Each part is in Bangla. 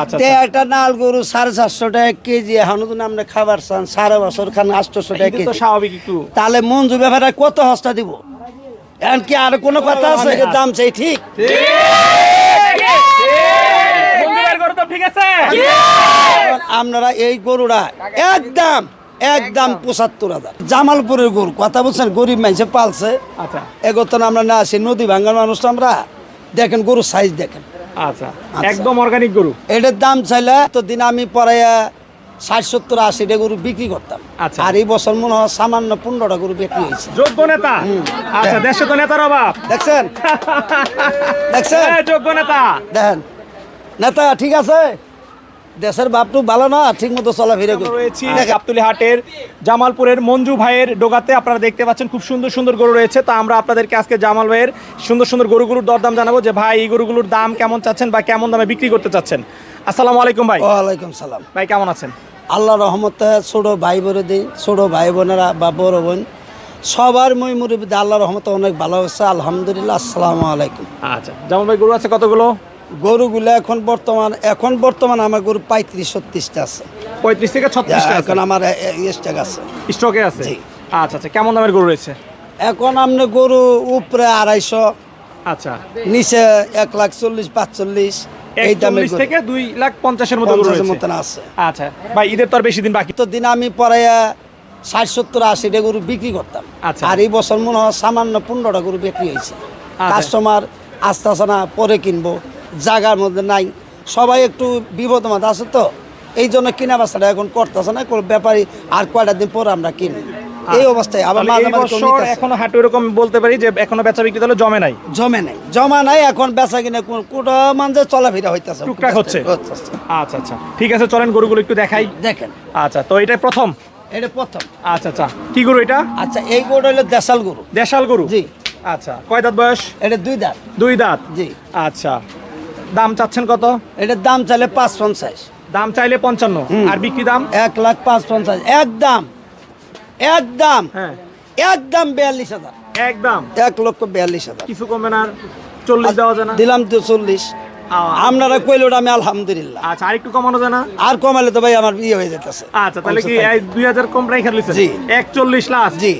আচ্ছা, তে আচ্ছা। একটা নাল গরু সাড়ে চারশো টাকা কেজি। এখন তো খাবার চান সাড়ে বছর খান আটশোশো টাকা কেজি। স্বাভাবিক একটু। তাহলে মঞ্জু ব্যাপারে কত হস্তা দিব? এখন কি আর কোনো কথা আছে? দাম চাই ঠিক? আছে। আপনারা এই গরুরা একদম একদম পঁচাত্তর হাজার। জামালপুরের গরু। কথা বলছেন গরিব মানুষে পালছে। আচ্ছা। এগোতন আমরা না আসি নদী ভাঙ্গার মানুষ আমরা। দেখেন গরু সাইজ দেখেন। আচ্ছা একদম অর্গানিক গরু? এটার দাম চাইলে তো দিন আমি পরে ষাট সত্তর আশিটা গরু বিক্রি করতাম। আচ্ছা। আর এই বছর মনে হয় সামান্য পনেরোটা গরু বিক্রি হয়েছে। যোগ্য নেতা? আচ্ছা দেশে তো নেতার অভাব। দেখছেন? দেখছেন? যোগ্য নেতা। দেখেন। নেতা ঠিক আছে? দেশের বাপটু ভালো না ঠিক মতো চলাফেরা রয়েছি গাবতলি হাটের জামালপুরের মঞ্জু ভাইয়ের ডোগাতে। আপনারা দেখতে পাচ্ছেন খুব সুন্দর সুন্দর গরু রয়েছে। তো আমরা আপনাদেরকে আজকে জামাল ভাইয়ের সুন্দর সুন্দর গরুগুলোর দরদাম জানাব যে ভাই এই গরুগুলোর দাম কেমন চাচ্ছেন বা কেমন দামে বিক্রি করতে চাচ্ছেন? আসসালামু আলাইকুম ভাই। ওয়ালাইকুম সালাম। ভাই কেমন আছেন? আল্লাহ রহমতে ছোট ভাই বোনে দিই ছোট ভাই বোনেরা বা বড় বোন সবার মই মুরব্বী আল্লাহ রহমতে অনেক ভালো হচ্ছে আলহামদুলিল্লাহ আসসালামু আলাইকুম। আচ্ছা জামাল ভাই গরু আছে কতগুলো? গরুগুলো এখন বর্তমান এখন বর্তমান আমার গরু পঁয়ত্রিশ ছত্রিশটা আছে। পঁয়ত্রিশ থেকে ছত্রিশ এখন আমার স্টক আছে। স্টকে আছে? আচ্ছা আচ্ছা কেমন দামের গরু রয়েছে? এখন আপনি গরু উপরে আড়াইশো আচ্ছা। নিচে এক লাখ চল্লিশ পাঁচচল্লিশ এই দামের থেকে দুই লাখ পঞ্চাশের মতো মতন আছে। আচ্ছা ভাই ঈদের তো আর বেশি দিন বাকি। তো দিন আমি পড়াইয়া ষাট সত্তর আশিটা গরু বিক্রি করতাম। আচ্ছা। আর এই বছর মনে হয় সামান্য পনেরোটা গরু বিক্রি হয়েছে। কাস্টমার আসতেছে না পরে কিনবো। জায়গার মধ্যে নাই। সবাই একটু বিপদ মধ্যে আছে তো। এই জন্য কিনা বাচ্চাটা এখন করতেছে না কোনো ব্যাপারী আর কয়টা দিন পরে আমরা কিনি এই অবস্থায় আবার মাঝে মাঝে। এখনও হাটে এরকম বলতে পারি যে এখনও বেচা বিক্রি তাহলে জমে নাই? জমে নাই। জমা নাই এখন বেচা কিনে কোন কোটা মানছে চলাফেরা হইতেছে। টুকটাক হচ্ছে? আচ্ছা আচ্ছা। ঠিক আছে চলেন গরুগুলো একটু দেখাই। দেখেন। আচ্ছা তো এটাই প্রথম? এটা প্রথম। আচ্ছা আচ্ছা। কি গরু এটা? আচ্ছা এই গরুটা হলো দেশাল গরু। দেশাল গরু? জি। আচ্ছা কয় দাঁত বয়স? এটা দুই দাঁত। দুই দাঁত? জি। আচ্ছা। দাম চাচ্ছেন কত? এটার দাম চাইলে পাঁচ পঞ্চাশ দাম চাইলে পঞ্চান্ন। আর বিক্রি দাম? এক লাখ পাঁচ পঞ্চাশ একদম একদম হ্যাঁ। একদম বিয়াল্লিশ হাজার। একদম এক লক্ষ বিয়াল্লিশ হাজার। কিছু কমবে না চল্লিশ দেওয়া যায় না? দিলাম তো চল্লিশ। আপনারা কইলো আমি আলহামদুলিল্লাহ। আচ্ছা আর একটু কমানো যায় না? আর কমালে তো ভাই আমার বিয়ে হয়ে যেতেছে। আচ্ছা তাহলে কি দুই হাজার কম রেখে লিখছেন জি। একচল্লিশ লাখ জি।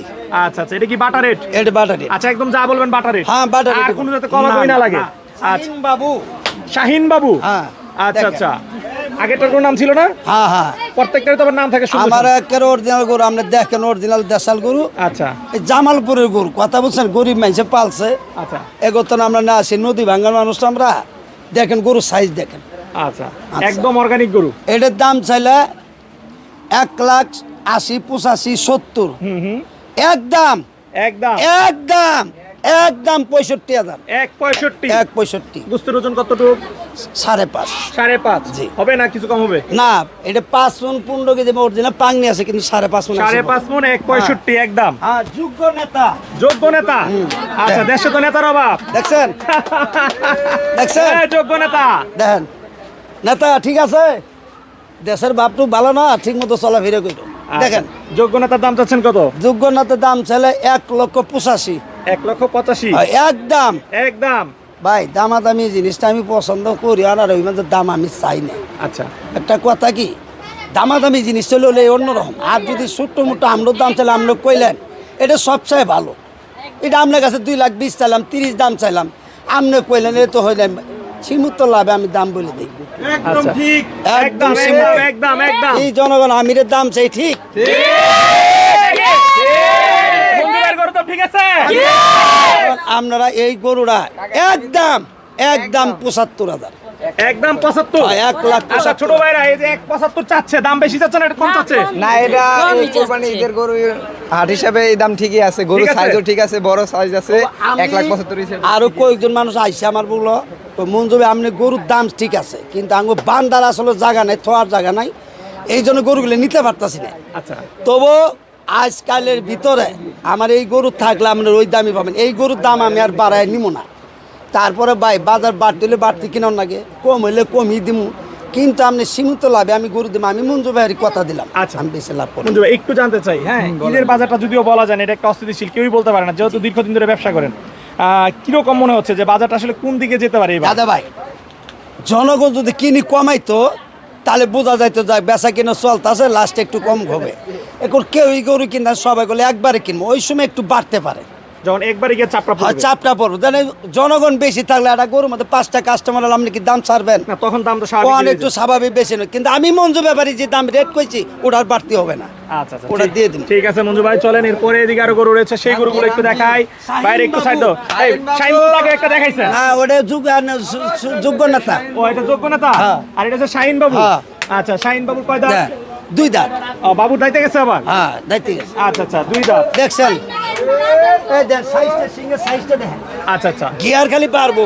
আচ্ছা আচ্ছা এটা কি বাটা রেট এটা বাটারি আচ্ছা একদম যা বলবেন বাটা রেট হ্যাঁ বাটারি আর কোনো যাতে কমা কমি না লাগে। আচ্ছা। বাবু শাহিন বাবু? হ্যাঁ আচ্ছা আচ্ছা। আগেরটার কোনো নাম ছিল না? হ্যাঁ হ্যাঁ। প্রত্যেকটার তো আবার নাম থাকে আমার। একের অরিজিনাল গরু আপনি দেখেন অরিজিনাল দেশাল গরু। আচ্ছা। এই জামালপুরের গরু কথা বলছেন গরিব মানুষে পালছে। আচ্ছা। এগোতন আমরা না আসি নদী ভাঙ্গার মানুষ আমরা। দেখেন গরু সাইজ দেখেন। আচ্ছা। আচ্ছা। একদম অর্গানিক গরু? এটার দাম চাইলে এক লাখ আশি পঁচাশি সত্তর। একদম একদম একদম একদম পঁয়ষট্টি হাজার। এক পঁয়ষট্টি? এক পঁয়ষট্টি। গুস্তের ওজন কতটুক? সাড়ে পাঁচ। সাড়ে পাঁচ? জি। হবে না কিছু কম হবে? না এটা পাঁচ মন পনেরো কেজি অরিজিনাল পাংনি আছে কিন্তু সাড়ে পাঁচ মন সাড়ে পাঁচ মন এক পঁয়ষট্টি একদম। হ্যাঁ যোগ্য নেতা। যোগ্য নেতা? আচ্ছা দেশে তো নেতার অভাব। দেখছেন? দেখছেন? এই যোগ্য নেতা। দেখেন। নেতা ঠিক আছে? দেশের বাপটু ভালো না ঠিক মতো চলাফেরা করো দেখেন। আচ্ছা, যোগ্য নেতার দাম চাচ্ছেন কত? যোগ্য নেতার দাম ছেলে এক লক্ষ পঁচাশি। এক লক্ষ পঁচাশি। একদম। একদম। ভাই দামাদামি জিনিসটা আমি পছন্দ করি আর ওই মধ্যে দাম আমি চাই না। আচ্ছা। একটা কথা কি দামাদামি জিনিস চলে হলে অন্যরকম। আর যদি ছোট্ট মোটো আমলোর দাম চাইলে আমলো কইলেন এটা সবচেয়ে ভালো। এটা আপনার কাছে দুই লাখ বিশ চাইলাম তিরিশ দাম চাইলাম। আপনি কইলেন এটা তো হইলেন সীমিত লাভে আমি দাম বলে দিই। আচ্ছা। ঠিক। একদম একদম একদম একদম একদম। এই জনগণ আমিরের দাম চাই ঠিক। বন্ধুদের ঠিক আছে। আপনারা এই গরুটা একদম একদম পঁচাত্তর হাজার। একদম পঁচাত্তর? হ্যাঁ, এক লাখ আচ্ছা পঁচাত্তর। ছোট ভাইরা এই যে এক পঁচাত্তর চাচ্ছে দাম বেশি চাচ্ছে না এটা কম চাচ্ছে? না এটা কোরবানি ঈদের গরু হাট হিসাবে এই দাম ঠিকই আছে গরু সাইজও ঠিক আছে বড় সাইজ আছে এক লাখ পঁচাত্তর হিসেবে। আরও কয়েকজন মানুষ আইসে আমার বলল তো মঞ্জুবে আপনি গরুর দাম ঠিক আছে কিন্তু আঙ্গো বান্দার আসলে জায়গা নাই থোয়ার জায়গা নাই এই জন্য গরুগুলো নিতে পারতাছি না। আচ্ছা। তবু আজকালের ভিতরে আমার এই গরু থাকলে আপনার ওই দামই পাবেন। এই গরুর দাম আমি আর বাড়ায় নিব না। তারপরে ভাই বাজার বাড়তে হলে বাড়তি কিনার লাগে কম হলে কমই দিমু। কিন্তু আপনি সীমিত লাভে আমি গরু দিব আমি মঞ্জু ভাইয়ের কথা দিলাম। আচ্ছা। আমি বেশি লাভ করি মঞ্জু ভাই, একটু জানতে চাই হ্যাঁ? ঈদের বাজারটা যদিও বলা যায় না এটা একটা অস্থিতিশীল কেউই বলতে পারে না যেহেতু দীর্ঘদিন ধরে ব্যবসা করেন। কীরকম মনে হচ্ছে যে বাজারটা আসলে কোন দিকে যেতে পারে দাদা ভাই জনগণ যদি কিনি কমাইতো তাহলে বোঝা যাইতো যায় বেচা কিনা চলতেছে লাস্টে একটু কম হবে। এখন কেউই গরু কিনা সবাই গেলে একবারে কিনবো। ওই সময় একটু বাড়তে পারে। যখন একবারে গিয়ে হয় পড়বে। চাপটা পড়ব। জানে জনগণ বেশি থাকলে একটা গরুর মধ্যে পাঁচটা কাস্টমার হলে আপনি কি দাম ছাড়বেন? না তখন দাম তো স্বাভাবিক হয়ে একটু স্বাভাবিক বেশি নয়। কিন্তু আমি মঞ্জু ব্যাপারী যে দাম রেট কইছি ওটার বাড়তি হবে না। আচ্ছা আচ্ছা ওটা দিয়ে দিন। ঠিক আছে মঞ্জু ভাই চলেন এরপরে এদিকে আরও গরু রয়েছে। সেই গরুগুলো একটু দেখাই। বাইরে একটু সাইড দাও। এই শাইন বাবুকে একটা দেখাইছেন? হ্যাঁ ওটা যোগ্য সু- সু- যোগ্য নেতা। ও এটা যোগ্য নেতা? হ্যাঁ। আর এটা হচ্ছে বাবু? হ্যাঁ। আচ্ছা কয় দাঁত? হ্যাঁ, দুই দাঁত। দাইতে গেছে আবার? হ্যাঁ দায়িত্ব আচ্ছা আচ্ছা দুই দাঁত। দেখছেন? আচ্ছা আচ্ছা। গিয়ার খালি পারব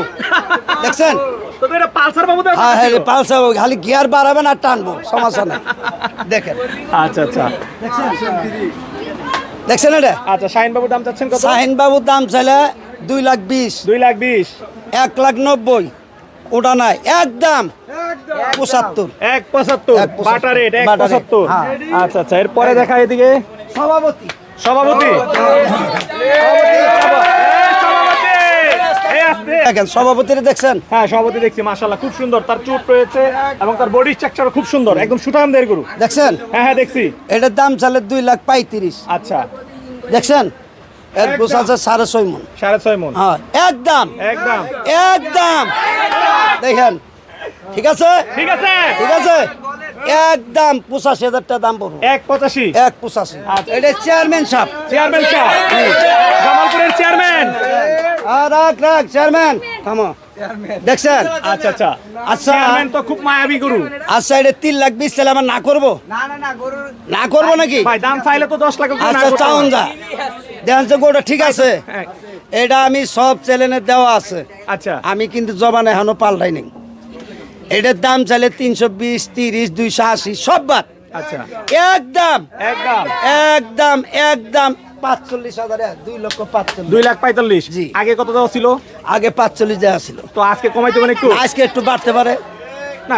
দেখছেন? পালসার বাবু হ্যাঁ হ্যাঁ খালি গিয়ার বাড়াবেন আর টানবো সমস্যা নাই। দেখেন। আচ্ছা আচ্ছা। দেখছেন? এটা? আচ্ছা শাহিন বাবুর দাম চাচ্ছেন কত? শাহিন বাবুর দাম চাইলে দুই লাখ বিশ। দুই লাখ বিশ। এক লাখ নব্বই। ওটা নাই একদম পঁচাত্তর। এক পঁচাত্তর। রেট এক পঁচাত্তর। হ্যাঁ। আচ্ছা আচ্ছা এরপরে দেখা এদিকে। সভাপতি। সভাপতি। দেখেন সভাপতির দেখছেন? হ্যাঁ সভাপতি দেখছি মাশাল্লাহ খুব সুন্দর। তার চুট রয়েছে এবং তার বডি খুব সুন্দর। একদম গরু। দেখছেন? হ্যাঁ হ্যাঁ দেখছি। এটার দাম দুই লাখ পঁয়ত্রিশ। আচ্ছা। দেখছেন? এর। আছে সাড়ে ছয় মন। সাড়ে ছয় মন। হ্যাঁ একদম। একদম। একদম। দেখেন। ঠিক আছে? ঠিক আছে। ঠিক আছে একদম পঁচাশি হাজার টাকা দাম পড়ব। এক পঁচাশি? এক পঁচাশি। আচ্ছা। এটা চেয়ারম্যান সাহেব চেয়ারম্যান সাহেব জামালপুরের চেয়ারম্যান আর রাখ রাখ চেয়ারম্যান থামো দেখছেন? আচ্ছা আচ্ছা। আচ্ছা। চেয়ারম্যান তো খুব মায়াবী গরু। আচ্ছা এটা তিন লাখ বিশ চাইলে আমার না করব? না করব নাকি? ভাই দাম চাইলে তো দশ লাখ আচ্ছা চাউন যা। দেখেন যে গোটা ঠিক আছে? হ্যাঁ। এটা আমি সব চ্যানেলে দেওয়া আছে। আচ্ছা। আমি কিন্তু জবান এখনও পাল্টাই নেই এটার দাম চাইলে তিনশো বিশ তিরিশ দুইশো আশি সব বাদ। আচ্ছা। একদম। একদম। একদম একদম। পাঁচচল্লিশ হাজার দুই লক্ষ পাঁচচল্লিশ। দুই লাখ পঁয়তাল্লিশ। জি। আগে কত দেওয়া ছিল? আগে পাঁচচল্লিশ দেওয়া ছিল। তো আজকে কমাইতে একটু? আজকে একটু বাড়তে পারে। না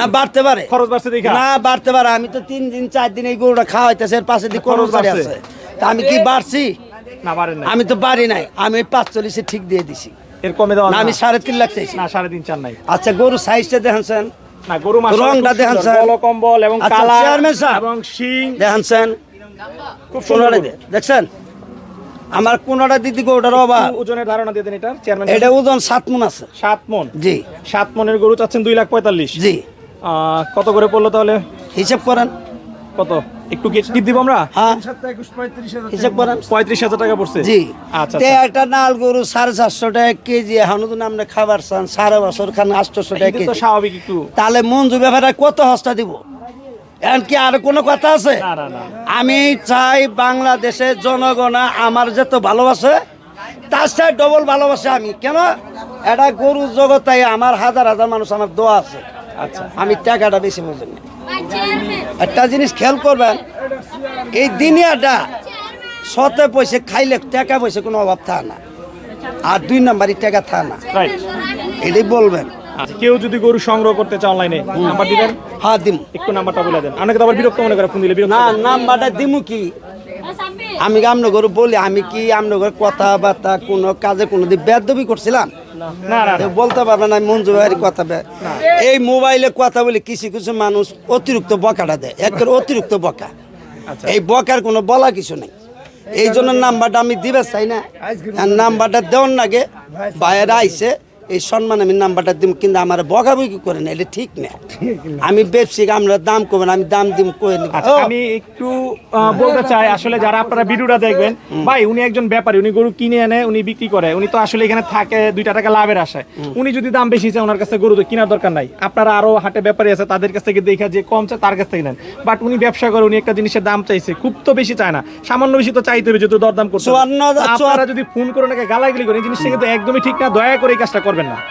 না বাড়তে পারে। খরচ বাড়ছে দেখা। না বাড়তে পারে। আমি তো তিন দিন চার দিন এই গরুটা খাওয়াইতেছে এর পাশে দিয়ে খরচ বাড়ছে। আছে। তা আমি কি বাড়ছি? না আমি তো বাড়ি নাই। আমি পাঁচচল্লিশে ঠিক দিয়ে দিছি। এর কমে দেওয়া না আমি সাড়ে তিন লাখ চাইছি। না সাড়ে তিন চার নাই। আচ্ছা গরু সাইজটা দেখেন না গরু মাংস রংটা দেখান স্যার। কম্বল এবং আচ্ছা, কালার চেয়ারম্যান সাহেব। এবং শিং। দেখেন খুব সুন্দর দেখছেন? আমার কোনোটা দিদি গরুটার অভাব? ওজনের ধারণা দিয়ে দেন এটার চেয়ারম্যান এটা ওজন সাত মন আছে। সাত মন? জি। সাত মনের গরু চাচ্ছেন দুই লাখ পঁয়তাল্লিশ। জি। কত করে পড়ল তাহলে? হিসাব করেন। কত? একটু টিপ দিব আমরা? হ্যাঁ। পঁয়ত্রিশ হাজার টাকা পড়ছে। জি। আচ্ছা আচ্ছা। একটা নাল গরু সাড়ে চারশো টাকা কেজি এখন তো আপনি খাবার চান সাড়ে বছর খান আটশোশো টাকা কেজি। স্বাভাবিক একটু। তাহলে মঞ্জু ব্যাপারে কত হস্তা দিব? এখন কি আর কোনো কথা আছে? না না না। আমি চাই বাংলাদেশের জনগণ আমার যত ভালোবাসে তার সাথে ডবল ভালোবাসে আমি। কেন? এটা গরু জগতাই আমার হাজার হাজার মানুষ আমার দোয়া আছে। আচ্ছা। আমি টাকাটা বেশি বুঝেন একটা জিনিস খেয়াল করবেন এই দিনিয়াটা সতে পয়সা খাইলে টাকা পয়সা কোনো অভাব থাকে না আর দুই নাম্বারই টাকা থাকে না। এটাই বলবেন। আচ্ছা কেউ যদি গরু সংগ্রহ করতে চান অনলাইনে নাম্বার দিবেন? হ্যাঁ দিম। একটু নাম্বারটা বলে দেন। অনেকে তো আবার বিরক্ত মনে করে ফোন দিলে না নাম্বারটা দিমু কি? আমি আমনগর বলি আমি কি আমনগর কথাবার্তা কোনো কাজে কোনো দিন বেদবি করছিলাম? না। না না। বলতে পারবে না মঞ্জু ভাইয়ের কথা এই মোবাইলে কথা বলে কিছু কিছু মানুষ অতিরিক্ত বকাটা দেয়। একের অতিরিক্ত বকা। আচ্ছা। এই বকার কোনো বলা কিছু নেই। এই জন্য নাম্বারটা আমি দিবে চাই না? আর নাম্বারটা দেওয়ার আগে বাইরে আইসে এই সম্মান আমি নাম্বারটা দিব কিন্তু আমার বকাবকি করে না এটা ঠিক না। আমি ব্যবসায়িক আমরা দাম করবেন আমি দাম দিম করে আচ্ছা আমি একটু বলতে চাই আসলে যারা আপনারা ভিডিওটা দেখবেন ভাই উনি একজন ব্যাপারী উনি গরু কিনে এনে উনি বিক্রি করে উনি তো আসলে এখানে থাকে দুইটা টাকা লাভের আশায়। উনি যদি দাম বেশি চায় ওনার কাছে গরু তো কেনার দরকার নাই। আপনারা আরও হাটে ব্যাপারী আছে তাদের কাছ থেকে দেখা যে কম চায় তার কাছ থেকে নেন। বাট উনি ব্যবসা করে উনি একটা জিনিসের দাম চাইছে খুব তো বেশি চায় না। সামান্য বেশি তো চাইতে হবে যেহেতু দরদাম হাজার- আপনারা যদি ফোন করে ওনাকে গালাগালি করেন এই জিনিসটা কিন্তু একদমই ঠিক না দয়া করে এই কাজটা করবেন। না।